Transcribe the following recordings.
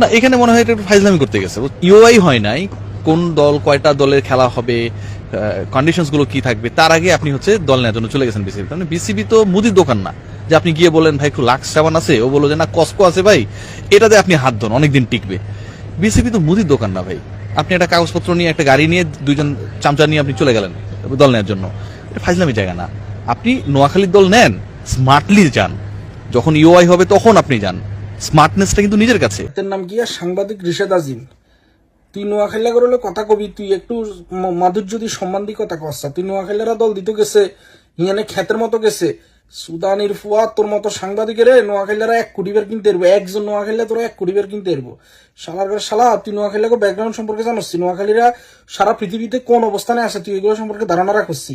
না, এখানে মনে হয় একটু ফাইজলামি করতে গেছে। ইউআই হয় নাই, কোন দল, কয়টা দলের খেলা হবে কন্ডিশনসগুলো কি থাকবে, তার আগে আপনি হচ্ছে দল নেওয়ার জন্য চলে গেছেন বিসিবি কারণ বিসিবি তো মুদির দোকান না। যে আপনি গিয়ে বলেন, ভাই, একটু লাক্স সাবান আছে? ও বলল যে, না, কসকো আছে ভাই। এটাতে আপনি হাত ধরুন, অনেকদিন টিকবে। বিসিবি তো মুদির দোকান না ভাই। আপনি একটা কাগজপত্র নিয়ে, একটা গাড়ি নিয়ে দুইজন চামচা নিয়ে আপনি চলে গেলেন দল নেওয়ার জন্য। এটা ফাইজলামি জায়গা না। আপনি নোয়াখালীর দল নেন, স্মার্টলি যান। যখন ইউআই হবে, তখন আপনি যান। স্মার্টনেসটা কিন্তু নিজের কাছে। তার নাম কি আর সাংবাদিক রিশাদ আজিম। তুই নোয়াখাইলা করলে কথা কবি, তুই একটু মাধুর্যদি সম্মান দিয়ে কথা কস। তুই নোয়াখাইলারা দল দিতে গেছে, ইয়ানে খ্যাতের মতো গেছে। সুদানির ফুয়া, তোর মতো সাংবাদিকের নোয়াখাইলারা এক কোটি বের কিনতে এরবো। একজন নোয়াখাইলা তোরা এক কোটি বের কিনতে এরবো। শালার ঘরে, শালা, তুই নোয়াখাইলাকে ব্যাকগ্রাউন্ড সম্পর্কে জানোস? নোয়াখালীরা সারা পৃথিবীতে কোন অবস্থানে আছে? তুই এগুলো সম্পর্কে ধারণা রাখছি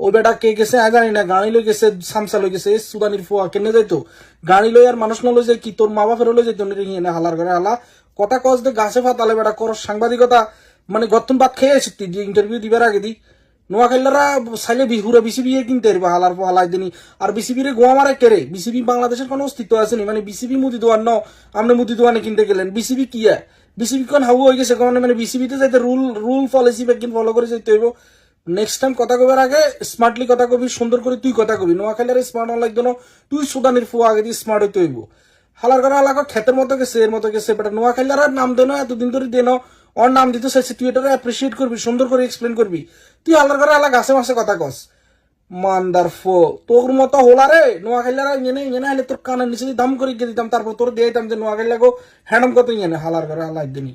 ও বেটা কে গেছে আয় জানি না, গাড়ি লই গেছে, সামসা লই গেছে সুদানির ফুয়া কেনে যাইতো? গাড়ি লই আর মানুষ না লই যায় কি? তোর মা বাপের লই যাইতো নিয়ে হালার ঘরে হালা? কথা কস দে, গাছে ফাতালে বেটা কর সাংবাদিকতা। মানে গতন বাদ খেয়ে এসে তুই ইন্টারভিউ দিবার আগে দি। নোয়াখাইলারা সাইলে বিহুরা বিসিবি কিনতে পারবে, হালার হালাই দিনি। আর বিসিবি রে গোয়া মারে কেরে? বিসিবি বাংলাদেশের কোনো অস্তিত্ব আসেনি মানে বিসিবি মুদি দোয়ান ন আপনি মুদি দোয়ানে কিনতে গেলেন। বিসিবি কি হয় বিসিবি কোন হাউ হয়ে গেছে কারণ মানে বিসিবিতে যাইতে rule rule policy backing follow করে যাইতে হইব। নেক্সট টাইম কথা কবার আগে স্মার্টলি কথা কবি, সুন্দর করে তুই কথা কবি। নোয়াখাইলার স্মার্ট হওয়ার লাগতো না, তুই সুদানির ফুয়া আগে দিয়ে স্মার্ট হইতে হইব। হালার করা এলাকা খেতের মতো গেছে, এর মতো গেছে, বেটা খাইলে আর নাম দেনো, এতদিন ধরে দেনো, ওর নাম দিতে সে তুই এটা অ্যাপ্রিসিয়েট করবি, সুন্দর করে এক্সপ্লেন করবি। তুই হালার করা আলা গাছে মাসে কথা কস। মান্দার ফো তোর মতো হোলা রে নোয়া খাইলার ইয়ে ইয়ে হলে তোর কানের নিচে দাম করে গিয়ে দিতাম, তারপর তোর দিয়ে দিতাম যে নোয়াখাইলা গো হ্যাডম কত ইয়ে হালার করে হালাই দিনি